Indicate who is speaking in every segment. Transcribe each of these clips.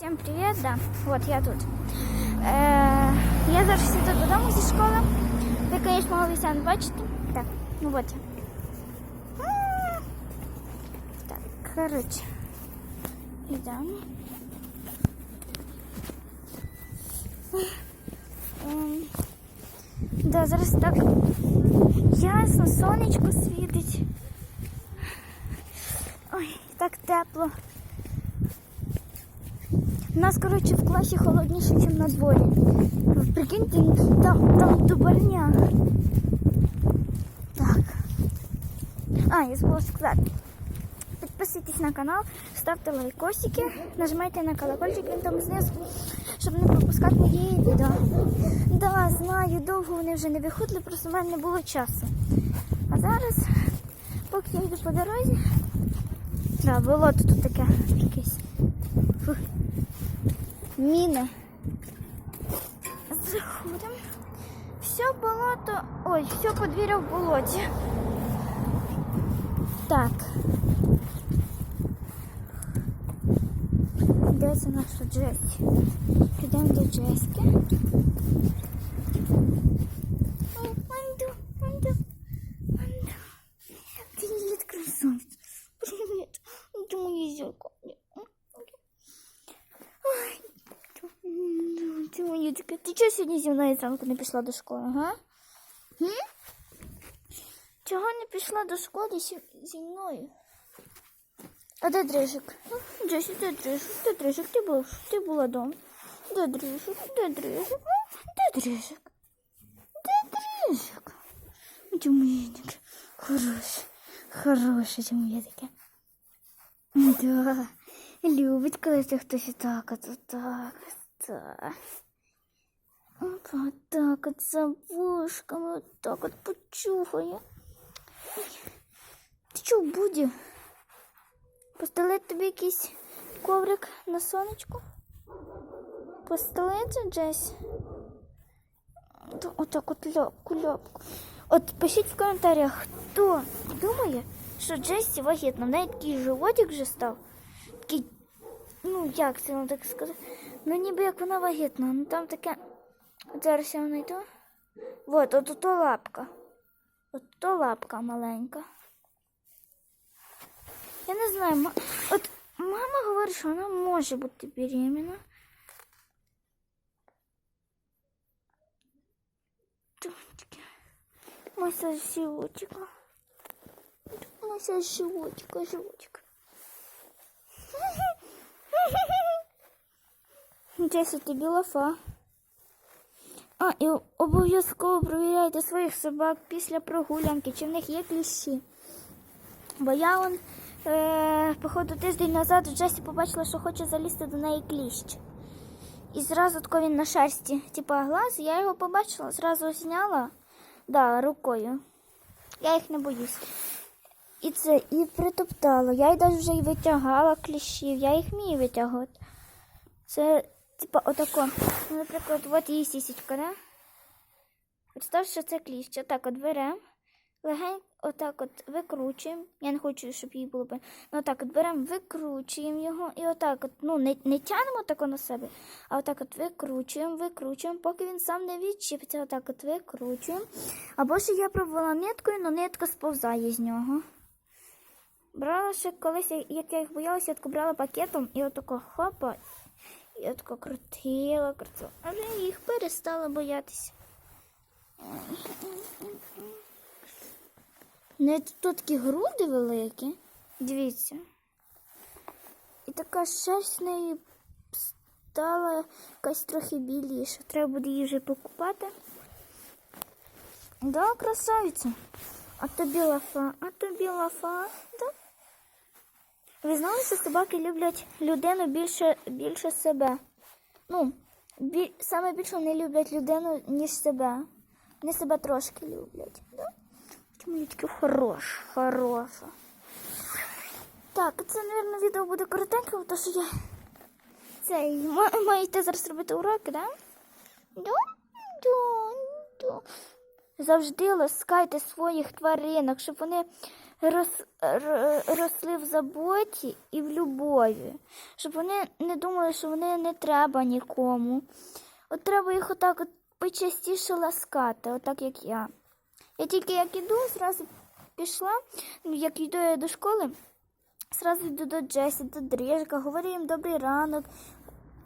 Speaker 1: Всем привет, да. Вот я тут. Е, я зараз іду додому зі школи. Ви, звісно, могли ся не бачити. Так, ну от я. М. Так, коротше. Йдемо. Ем, Да, зараз так ясно, сонечко світить. Ой, так тепло. Нас, коротше, в класі холодніше, ніж на дворі. Прикиньте, там, там дубарня. Так. А, я забула сказати. Підписуйтесь на канал, ставте лайкосики, нажимайте на колокольчик, він там знизу, щоб не пропускати мої відео. Да, знаю, довго вони вже не виходили, просто в мене не було часу. А зараз, поки я йду по дорозі, да, болото тут таке якесь. Фух. Міни. Заходимо. Все болото. Ой, все подвір'я в болоті. Так. Де це наша Джесі? Підемо до Джеськи. Сьогодні зі мною зранку не пішла до школи, га? М? Чого не пішла до школи зі, зі мною? А де Дрижик? Ну, Джесі, де Дрижик? Де Дрижик? Ти був, ти була вдома. Де Дрижик? Де Дрижик? Де Дрижик? Де Дрижик? Ти така. Хороша. Хороша, ти. Да. Любить, коли це хтось так, от так, так. Опа, так от за вушками, от так от почухає. Ти чого буді? Постелити тобі якийсь коврик на сонечку? Постелити, Джесь? Отак от ляпку, ляпку. От пишіть в коментарях, хто думає, що Джесі вагітна. В неї такий животик вже став. Такий, ну як це вам так сказати? Ну ніби як вона вагітна. Ну там таке. От зараз я знайду. Вот, от то лапка. От то лапка маленька. Я не знаю, от мама говорить, що вона може бути беременна. Массаж животика. Массаж животика, животик. Джесі, тобі лафа. А, і обов'язково провіряйте своїх собак після прогулянки, чи в них є кліщі. Бо я он, е, походу, тиждень назад в Джесі побачила, що хоче залізти до неї кліщ. І зразу тако він на шерсті, типа глаз, я його побачила, зразу зняла да, рукою. Я їх не боюсь. І це і притоптала. Я й навіть вже й витягала кліщів, я їх вмію витягувати. Це, типа, отако. Ну, Наприклад, от її сісічка, да? Представ, що це кліщ. Отак от беремо, легенько отак от викручуємо. Я не хочу, щоб їй було. Ну, отак от беремо, викручуємо його і отак от, ну, не, не тянемо тако на себе, а отак от викручуємо, викручуємо, поки він сам не відчіпиться, отак от викручуємо. Або ж я пробувала ниткою, але нитка сповзає з нього. Брала ще колись, як я їх боялася, я брала пакетом і отако хопа, і отако крутила, крутила. Але я їх перестала боятися. Не тут такі груди великі. Дивіться. І така шерсть в неї стала якась трохи біліша. Треба буде її вже покупати. Да, красавиця. А тобі лафа, а тобі лафа, да? Ви знали, що собаки люблять людину більше, більше себе. Ну, бі, саме більше вони люблять людину, ніж себе. Вони себе трошки люблять. Да? Чому я таке хорош, хороша. Так, це, мабуть, відео буде коротеньке, тому що я цей ма- маю йти зараз робити уроки, да? Да, да, да. Завжди ласкайте своїх тваринок, щоб вони рос, росли в заботі і в любові, щоб вони не думали, що вони не треба нікому. От треба їх отак от почастіше ласкати, отак як я. Я тільки як іду, зразу пішла, ну, як йду я до школи, зразу йду до Джесі, до Дріжка, говорю їм добрий ранок.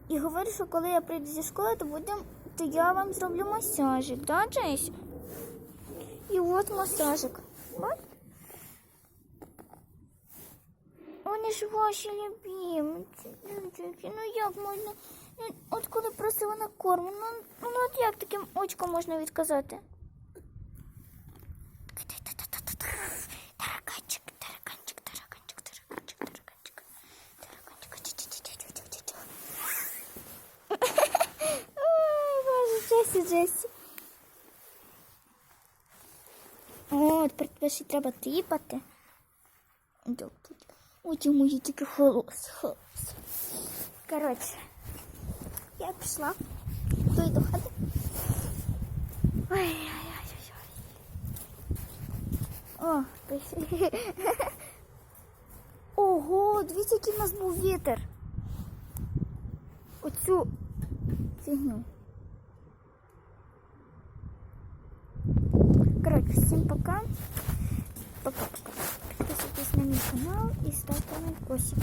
Speaker 1: І говорю, що коли я прийду зі школи, то будем, то я вам зроблю масажик, да, Джесі? І от масажик. От. Вони ж ваші любимі. Ну як можна? Ну, От коли просила на корм, ну, ну от як таким очком можна відказати? Тараканчик, тараканчик, тараканчик, тараканчик, тараканчик. Тараканчик. Джесі, Джесі. О, тепер тебе ще треба тріпати. Ой, ті мої тільки холос, холос. Коротше, я пішла. Йду до хати. Ой-ой-ой-ой. О, Ого, дивіться, який в нас був вітер. Оцю фігню. Коротше, всім пока. Пока-пока. Підписуйтесь на мій канал і ставте лайкосики.